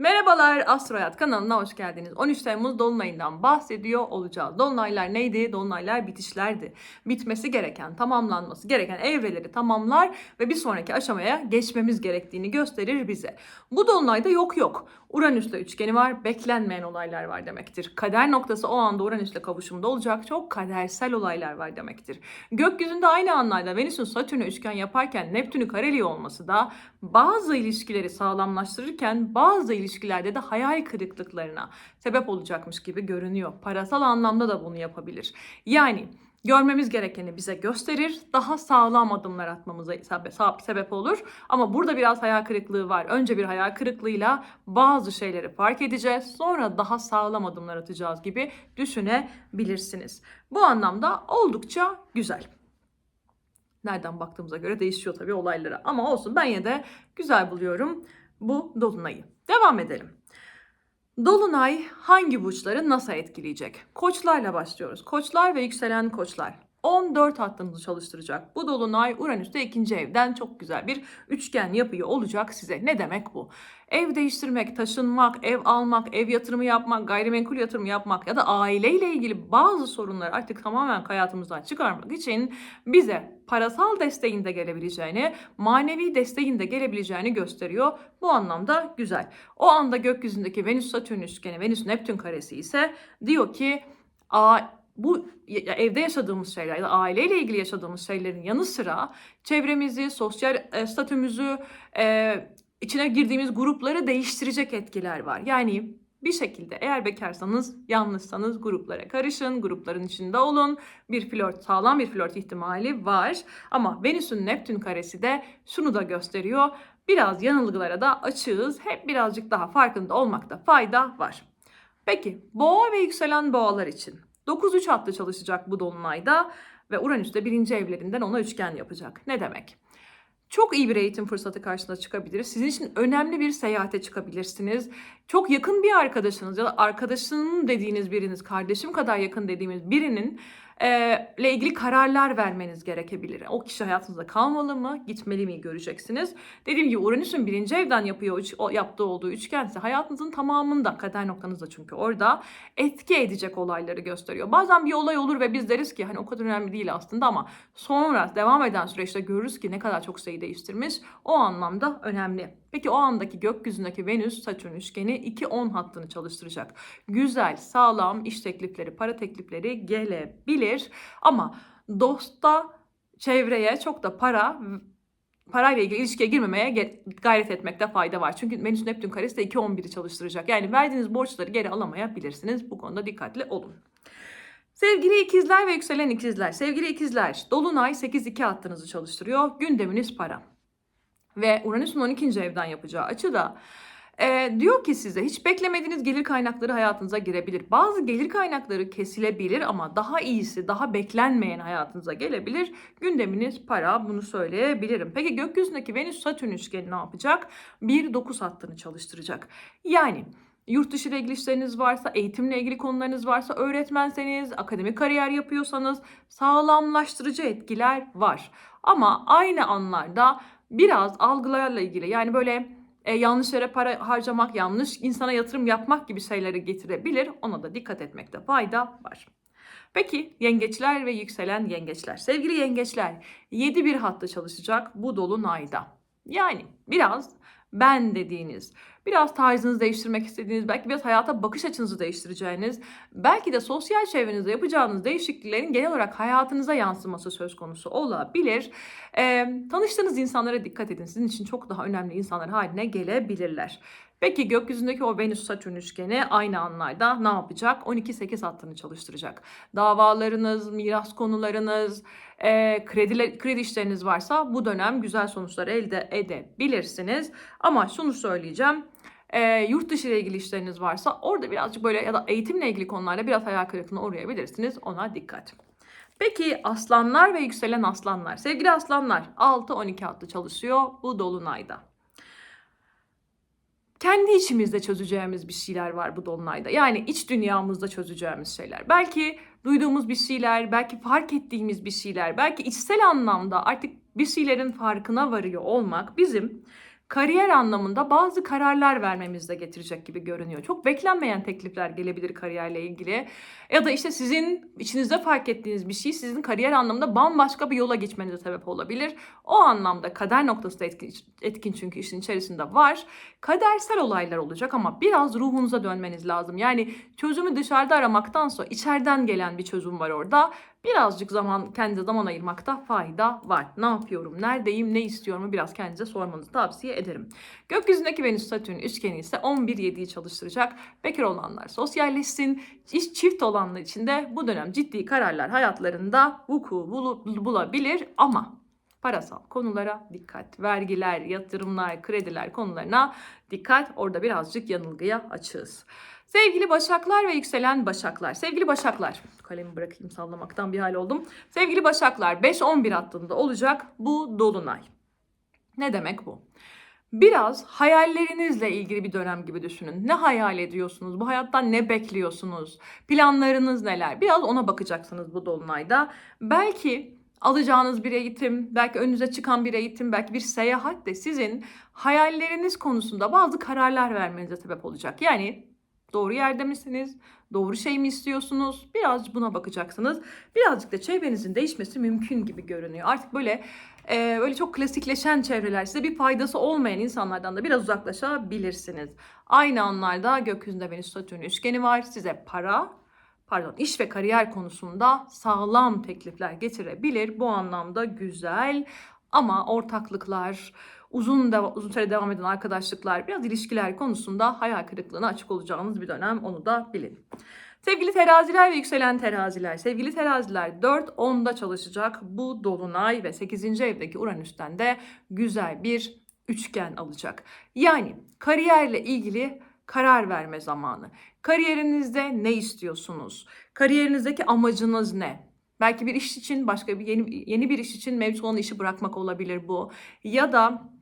Merhabalar Astro Hayat kanalına hoş geldiniz. 13 Temmuz Dolunay'ından bahsediyor olacağız. Dolunaylar neydi? Dolunaylar bitişlerdi. Bitmesi gereken, tamamlanması gereken evreleri tamamlar ve bir sonraki aşamaya geçmemiz gerektiğini gösterir bize. Bu Dolunayda yok yok. Uranüs'le üçgeni var, beklenmeyen olaylar var demektir. Kader noktası o anda Uranüs'le kavuşumda olacak çok kadersel olaylar var demektir. Gökyüzünde aynı anlarda Venüs'ün Satürn'e üçgen yaparken Neptün'ü kareliyor olması da bazı ilişkileri sağlamlaştırırken bazı ilişkilerde de hayal kırıklıklarına sebep olacakmış gibi görünüyor. Parasal anlamda da bunu yapabilir. Yani görmemiz gerekeni bize gösterir, daha sağlam adımlar atmamıza sebe- sebep olur. Ama burada biraz hayal kırıklığı var. Önce bir hayal kırıklığıyla bazı şeyleri fark edeceğiz, sonra daha sağlam adımlar atacağız gibi düşünebilirsiniz. Bu anlamda oldukça güzel. Nereden baktığımıza göre değişiyor tabii olaylara. Ama olsun ben yine de güzel buluyorum bu dolunayı. Devam edelim. Dolunay hangi burçları nasıl etkileyecek? Koçlarla başlıyoruz. Koçlar ve yükselen koçlar. 14 hattınızı çalıştıracak. Bu dolunay Uranüs'te ikinci evden çok güzel bir üçgen yapıyor olacak size. Ne demek bu? Ev değiştirmek, taşınmak, ev almak, ev yatırımı yapmak, gayrimenkul yatırımı yapmak ya da aileyle ilgili bazı sorunları artık tamamen hayatımızdan çıkarmak için bize parasal desteğin de gelebileceğini, manevi desteğin de gelebileceğini gösteriyor. Bu anlamda güzel. O anda gökyüzündeki Venüs-Satürn üçgeni, Venüs-Neptün karesi ise diyor ki a bu evde yaşadığımız şeyler ya da aileyle ilgili yaşadığımız şeylerin yanı sıra çevremizi, sosyal e, statümüzü, e, içine girdiğimiz grupları değiştirecek etkiler var. Yani bir şekilde eğer bekarsanız, yanlışsanız gruplara karışın, grupların içinde olun. Bir flört, sağlam bir flört ihtimali var. Ama Venüs'ün Neptün karesi de şunu da gösteriyor. Biraz yanılgılara da açığız. Hep birazcık daha farkında olmakta fayda var. Peki boğa ve yükselen boğalar için 9-3 hattı çalışacak bu dolunayda ve Uranüs de birinci evlerinden ona üçgen yapacak. Ne demek? Çok iyi bir eğitim fırsatı karşısına çıkabilir. Sizin için önemli bir seyahate çıkabilirsiniz. Çok yakın bir arkadaşınız ya da arkadaşının dediğiniz biriniz, kardeşim kadar yakın dediğimiz birinin ile ilgili kararlar vermeniz gerekebilir. O kişi hayatınızda kalmalı mı, gitmeli mi göreceksiniz. Dediğim gibi Uranüs'ün birinci evden yapıyor, o, yaptığı olduğu üçgen ise hayatınızın tamamında, kader noktanız da çünkü orada etki edecek olayları gösteriyor. Bazen bir olay olur ve biz deriz ki hani o kadar önemli değil aslında ama sonra devam eden süreçte görürüz ki ne kadar çok şeyi değiştirmiş. O anlamda önemli. Peki o andaki gökyüzündeki Venüs Satürn üçgeni 2-10 hattını çalıştıracak. Güzel, sağlam iş teklifleri, para teklifleri gelebilir ama dosta, çevreye çok da para parayla ilgili ilişkiye girmemeye gayret etmekte fayda var. Çünkü Venüs Neptün karesi de 2-11'i çalıştıracak. Yani verdiğiniz borçları geri alamayabilirsiniz. Bu konuda dikkatli olun. Sevgili ikizler ve yükselen ikizler. Sevgili ikizler, Dolunay 8-2 hattınızı çalıştırıyor. Gündeminiz para ve Uranüs'ün 12. evden yapacağı açı da e, diyor ki size hiç beklemediğiniz gelir kaynakları hayatınıza girebilir. Bazı gelir kaynakları kesilebilir ama daha iyisi, daha beklenmeyen hayatınıza gelebilir. Gündeminiz para bunu söyleyebilirim. Peki gökyüzündeki Venüs Satürn üçgeni ne yapacak? 1-9 hattını çalıştıracak. Yani yurt dışı ile ilgili işleriniz varsa, eğitimle ilgili konularınız varsa, öğretmenseniz, akademik kariyer yapıyorsanız sağlamlaştırıcı etkiler var. Ama aynı anlarda biraz algılarla ilgili yani böyle e, yanlış yere para harcamak, yanlış insana yatırım yapmak gibi şeyleri getirebilir. Ona da dikkat etmekte fayda var. Peki yengeçler ve yükselen yengeçler. Sevgili yengeçler 7 bir hatta çalışacak bu dolunayda. Yani biraz ben dediğiniz, biraz tarzınızı değiştirmek istediğiniz, belki biraz hayata bakış açınızı değiştireceğiniz, belki de sosyal çevrenizde yapacağınız değişikliklerin genel olarak hayatınıza yansıması söz konusu olabilir. Ee, tanıştığınız insanlara dikkat edin. Sizin için çok daha önemli insanlar haline gelebilirler. Peki gökyüzündeki o Venüs Satürn üçgeni aynı anlarda ne yapacak? 12-8 hattını çalıştıracak. Davalarınız, miras konularınız, e, kredi, kredi işleriniz varsa bu dönem güzel sonuçlar elde edebilirsiniz. Ama şunu söyleyeceğim. E, yurt dışı ile ilgili işleriniz varsa orada birazcık böyle ya da eğitimle ilgili konularda biraz hayal kırıklığına uğrayabilirsiniz. Ona dikkat. Peki aslanlar ve yükselen aslanlar. Sevgili aslanlar 6-12 hattı çalışıyor bu dolunayda kendi içimizde çözeceğimiz bir şeyler var bu dolunayda. Yani iç dünyamızda çözeceğimiz şeyler. Belki duyduğumuz bir şeyler, belki fark ettiğimiz bir şeyler, belki içsel anlamda artık bir şeylerin farkına varıyor olmak bizim kariyer anlamında bazı kararlar vermemiz de getirecek gibi görünüyor. Çok beklenmeyen teklifler gelebilir kariyerle ilgili. Ya da işte sizin içinizde fark ettiğiniz bir şey sizin kariyer anlamında bambaşka bir yola geçmenize sebep olabilir. O anlamda kader noktası da etkin, etkin çünkü işin içerisinde var. Kadersel olaylar olacak ama biraz ruhunuza dönmeniz lazım. Yani çözümü dışarıda aramaktansa içeriden gelen bir çözüm var orada. Birazcık zaman kendinize zaman ayırmakta fayda var. Ne yapıyorum, neredeyim, ne istiyorum biraz kendinize sormanızı tavsiye ederim. Gökyüzündeki Venüs Satürn üçgeni ise 11-7'yi çalıştıracak. Bekar olanlar sosyalleşsin. İş çift olanlar için de bu dönem ciddi kararlar hayatlarında vuku bulabilir ama parasal konulara dikkat. Vergiler, yatırımlar, krediler konularına dikkat. Orada birazcık yanılgıya açığız. Sevgili Başaklar ve yükselen Başaklar. Sevgili Başaklar, kalemi bırakayım sallamaktan bir hal oldum. Sevgili Başaklar 5-11 hattında olacak bu dolunay. Ne demek bu? Biraz hayallerinizle ilgili bir dönem gibi düşünün. Ne hayal ediyorsunuz? Bu hayattan ne bekliyorsunuz? Planlarınız neler? Biraz ona bakacaksınız bu dolunayda. Belki alacağınız bir eğitim, belki önünüze çıkan bir eğitim, belki bir seyahat de sizin hayalleriniz konusunda bazı kararlar vermenize sebep olacak. Yani doğru yerde misiniz? Doğru şey mi istiyorsunuz? Birazcık buna bakacaksınız. Birazcık da çevrenizin değişmesi mümkün gibi görünüyor. Artık böyle e, öyle çok klasikleşen çevreler size bir faydası olmayan insanlardan da biraz uzaklaşabilirsiniz. Aynı anlarda gökyüzünde Venüs Satürn üçgeni var. Size para, pardon iş ve kariyer konusunda sağlam teklifler getirebilir. Bu anlamda güzel ama ortaklıklar, uzun deva- uzun süre devam eden arkadaşlıklar, biraz ilişkiler konusunda hayal kırıklığına açık olacağınız bir dönem onu da bilin. Sevgili teraziler ve yükselen teraziler, sevgili teraziler 4-10'da çalışacak bu dolunay ve 8. evdeki Uranüs'ten de güzel bir üçgen alacak. Yani kariyerle ilgili karar verme zamanı. Kariyerinizde ne istiyorsunuz? Kariyerinizdeki amacınız ne? Belki bir iş için başka bir yeni yeni bir iş için mevcut olan işi bırakmak olabilir bu. Ya da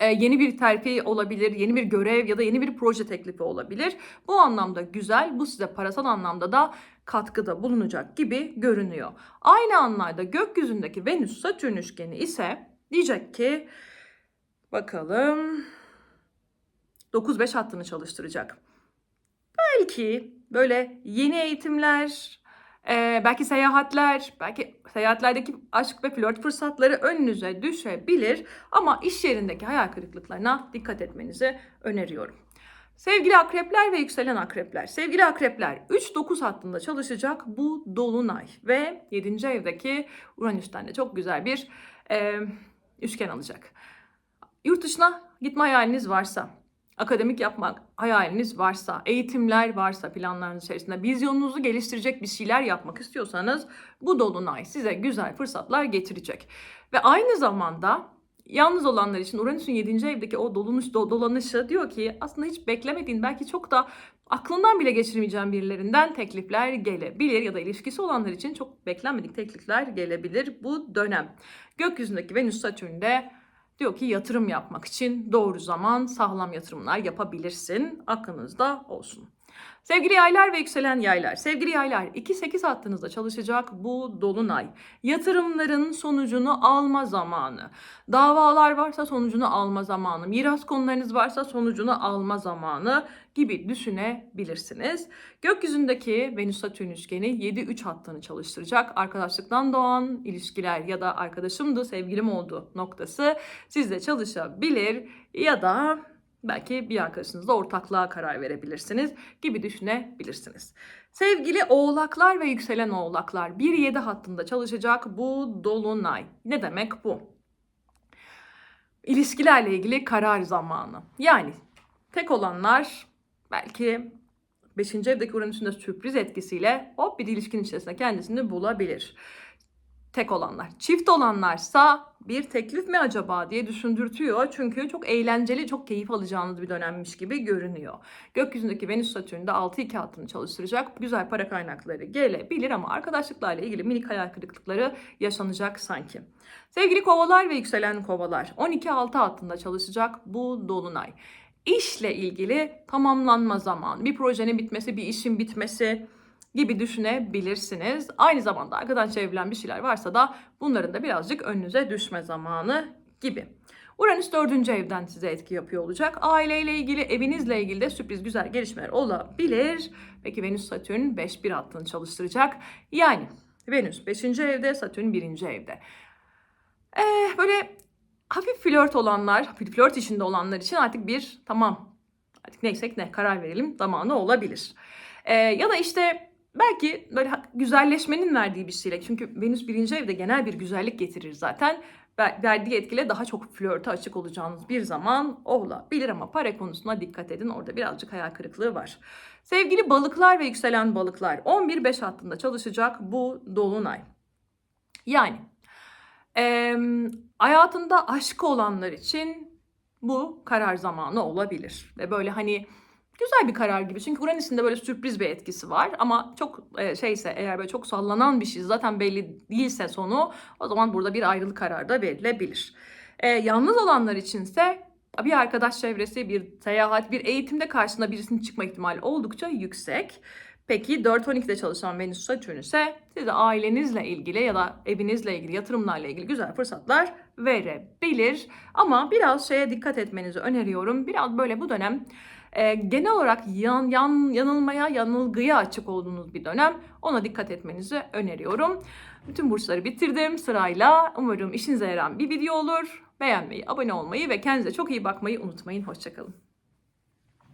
e, yeni bir terfi olabilir, yeni bir görev ya da yeni bir proje teklifi olabilir. Bu anlamda güzel, bu size parasal anlamda da katkıda bulunacak gibi görünüyor. Aynı anlarda gökyüzündeki Venüs Satürn üçgeni ise diyecek ki bakalım 9-5 hattını çalıştıracak. Belki böyle yeni eğitimler, e, belki seyahatler, belki seyahatlerdeki aşk ve flört fırsatları önünüze düşebilir. Ama iş yerindeki hayal kırıklıklarına dikkat etmenizi öneriyorum. Sevgili akrepler ve yükselen akrepler. Sevgili akrepler 3-9 hattında çalışacak bu dolunay ve 7. evdeki Uranüs'ten de çok güzel bir e, üçgen alacak. Yurt dışına gitme hayaliniz varsa, akademik yapmak hayaliniz varsa, eğitimler varsa planlarınız içerisinde, vizyonunuzu geliştirecek bir şeyler yapmak istiyorsanız bu dolunay size güzel fırsatlar getirecek. Ve aynı zamanda yalnız olanlar için Uranüs'ün 7. evdeki o dolunuş, do- dolanışı diyor ki aslında hiç beklemediğin belki çok da aklından bile geçirmeyeceğin birilerinden teklifler gelebilir ya da ilişkisi olanlar için çok beklenmedik teklifler gelebilir bu dönem. Gökyüzündeki Venüs Satürn'de Diyor ki yatırım yapmak için doğru zaman sağlam yatırımlar yapabilirsin. Aklınızda olsun. Sevgili yaylar ve yükselen yaylar. Sevgili yaylar 2-8 hattınızda çalışacak bu dolunay. Yatırımların sonucunu alma zamanı. Davalar varsa sonucunu alma zamanı. Miras konularınız varsa sonucunu alma zamanı gibi düşünebilirsiniz. Gökyüzündeki Venüs Satürn üçgeni 7-3 hattını çalıştıracak. Arkadaşlıktan doğan ilişkiler ya da arkadaşımdı, sevgilim oldu noktası sizde çalışabilir ya da belki bir arkadaşınızla ortaklığa karar verebilirsiniz gibi düşünebilirsiniz. Sevgili oğlaklar ve yükselen oğlaklar 1-7 hattında çalışacak bu dolunay. Ne demek bu? İlişkilerle ilgili karar zamanı. Yani tek olanlar belki 5. evdeki Uranüs'ün de sürpriz etkisiyle hop bir ilişkinin içerisinde kendisini bulabilir. Tek olanlar. Çift olanlarsa bir teklif mi acaba diye düşündürtüyor. Çünkü çok eğlenceli, çok keyif alacağınız bir dönemmiş gibi görünüyor. Gökyüzündeki Venüs Satürn de 6-2 hattını çalıştıracak. Güzel para kaynakları gelebilir ama arkadaşlıklarla ilgili minik hayal kırıklıkları yaşanacak sanki. Sevgili kovalar ve yükselen kovalar 12-6 hattında çalışacak bu dolunay. İşle ilgili tamamlanma zamanı, bir projenin bitmesi, bir işin bitmesi gibi düşünebilirsiniz. Aynı zamanda arkadan çevrilen bir şeyler varsa da bunların da birazcık önünüze düşme zamanı gibi. Uranüs dördüncü evden size etki yapıyor olacak. Aileyle ilgili, evinizle ilgili de sürpriz güzel gelişmeler olabilir. Peki Venüs Satürn 5-1 hattını çalıştıracak. Yani Venüs 5. evde, Satürn 1. evde. Ee, böyle hafif flört olanlar, flört içinde olanlar için artık bir tamam artık neysek ne karar verelim zamanı olabilir. Ee, ya da işte belki böyle güzelleşmenin verdiği bir şeyle çünkü Venüs birinci evde genel bir güzellik getirir zaten. Ver- Verdiği etkile daha çok flörte açık olacağınız bir zaman olabilir ama para konusuna dikkat edin. Orada birazcık hayal kırıklığı var. Sevgili balıklar ve yükselen balıklar 11-5 hattında çalışacak bu dolunay. Yani em, hayatında aşkı olanlar için bu karar zamanı olabilir. Ve böyle hani güzel bir karar gibi. Çünkü Uranüs'ün de böyle sürpriz bir etkisi var. Ama çok e, şeyse eğer böyle çok sallanan bir şey zaten belli değilse sonu o zaman burada bir ayrılık kararı da verilebilir. E, yalnız olanlar içinse bir arkadaş çevresi, bir seyahat, bir eğitimde karşısında birisinin çıkma ihtimali oldukça yüksek. Peki 4-12'de çalışan Venüs Satürn ise size ailenizle ilgili ya da evinizle ilgili yatırımlarla ilgili güzel fırsatlar verebilir. Ama biraz şeye dikkat etmenizi öneriyorum. Biraz böyle bu dönem e, genel olarak yan, yan, yanılmaya, yanılgıya açık olduğunuz bir dönem. Ona dikkat etmenizi öneriyorum. Bütün burçları bitirdim sırayla. Umarım işinize yarayan bir video olur. Beğenmeyi, abone olmayı ve kendinize çok iyi bakmayı unutmayın. Hoşçakalın.